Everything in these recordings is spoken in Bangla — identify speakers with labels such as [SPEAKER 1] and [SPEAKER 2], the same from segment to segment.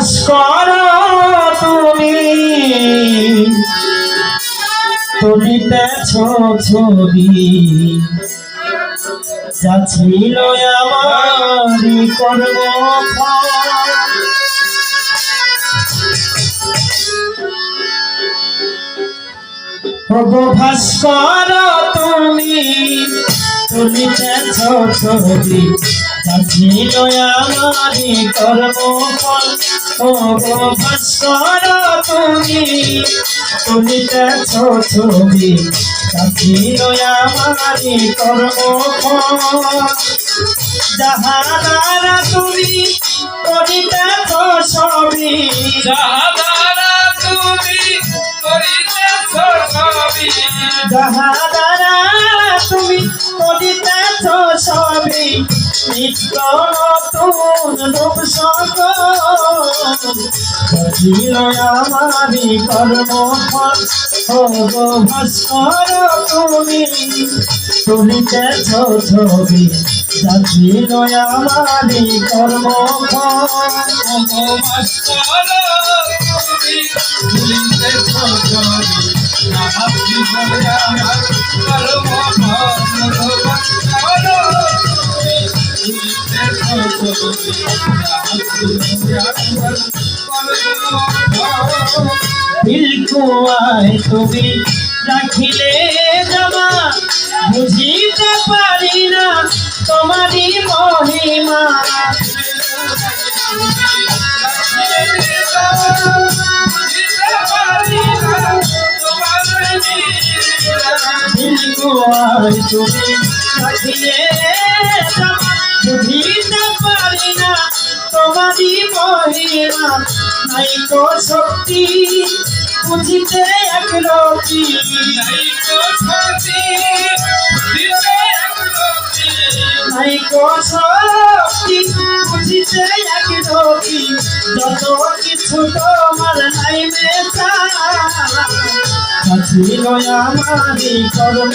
[SPEAKER 1] ভাস্কর তুমি। তুলিতেছ ছবি। যা ছিল আমারই কর্ম ওগো ভাস্কর তুমি তুলিতেছ ছবি। যা ছিল আমারই কর্ম ওগো ভাস্কর তুমি তুলিতেছ ছবি যা ছিল আমারই যাহা দ্বারা তুমি করিতেছ সবই।
[SPEAKER 2] যাহা দ্বারা তুমি করিতেছ সবই
[SPEAKER 1] যাহা দ্বারা তুমি করিতেছ সবই নিত্য নতুন রূপ সকল আমারি কর্ম ভাস্কর তুমি তুলিতেছ ছবি। যাচ্ছিল আমারি কর্ম
[SPEAKER 2] ভাস্কর তুমি ভুলিতেছ সবই
[SPEAKER 1] দিলকুয়ায় তুমি রাখিলে জমা বুঝিতে পারি না তোমারই মহিমা। তুমি জমা বুঝিতে পারি না তোমারই মহিমা নাই তো শক্তি বুঝিতে এক রকি নাই তো শক্তি বুঝিতে এক রকি যত কিছু তোমার নাই মেশা ছিল আমারি কর্ম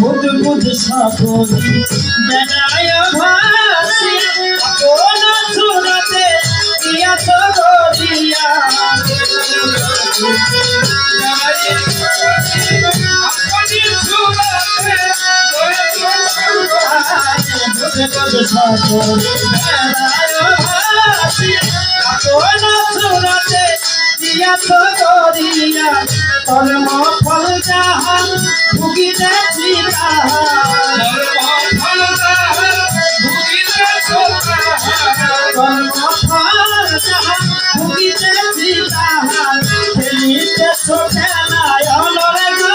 [SPEAKER 1] বুধ বুধ সকলি বেড়ায় ভাসি কোন সুরতে ইয়া তো গরিয়া বুধ বুধ সকলি বেড়ায় ভাসি কোন সুরতে তো গরিয়া কর্ম ফল যাহা ভুগিতেছি তাহা কর্মফল যাহা ভুগিতেছি তাহা খেলায় অলরে গো।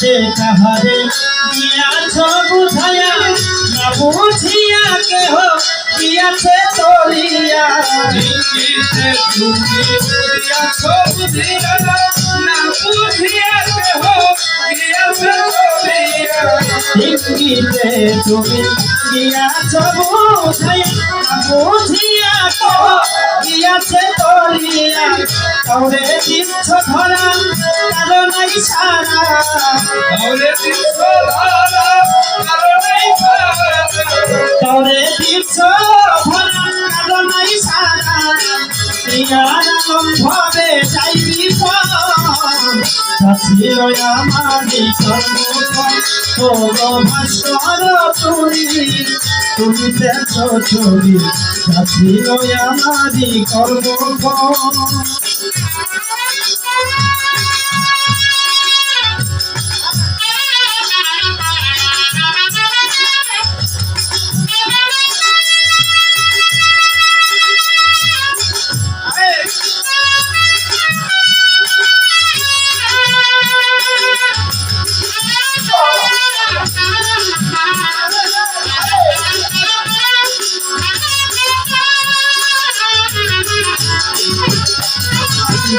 [SPEAKER 1] ইঙ্গিতে কাহারে দিয়াছ বুঝায়া না বুঝিয়া কেহ দিয়াছে তলিয়া ইঙ্গিতে তুমি দিয়াছ বুঝায়া না বুঝিয়া কেহ লম্ভবে যাইবি ছিল আমারি ও ভাস্কর তুমি তুমি দেখ ছবি ছিল আমারি কর্মফল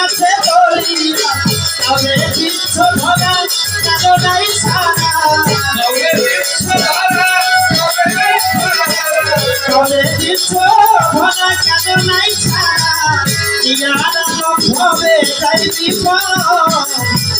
[SPEAKER 1] ইয়াছে দরিয়া তবে বিচ্ছ ভগা কারণাই সারা। তবে বিচ্ছ ভগা কারণাই সারা। ইয়ার হবে তাই বিপদ।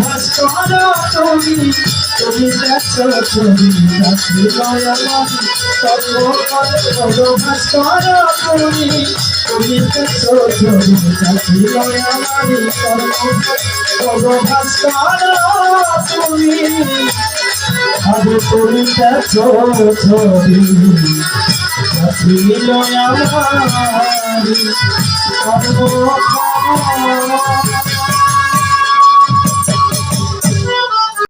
[SPEAKER 1] ভাস্কর তুমি তুমি দেখ ছবি ভাস্কর তুমি তুমি দেখ ছবি ভাস্কর তুমি আরে তুমি দেখ ছবি ছিল আমার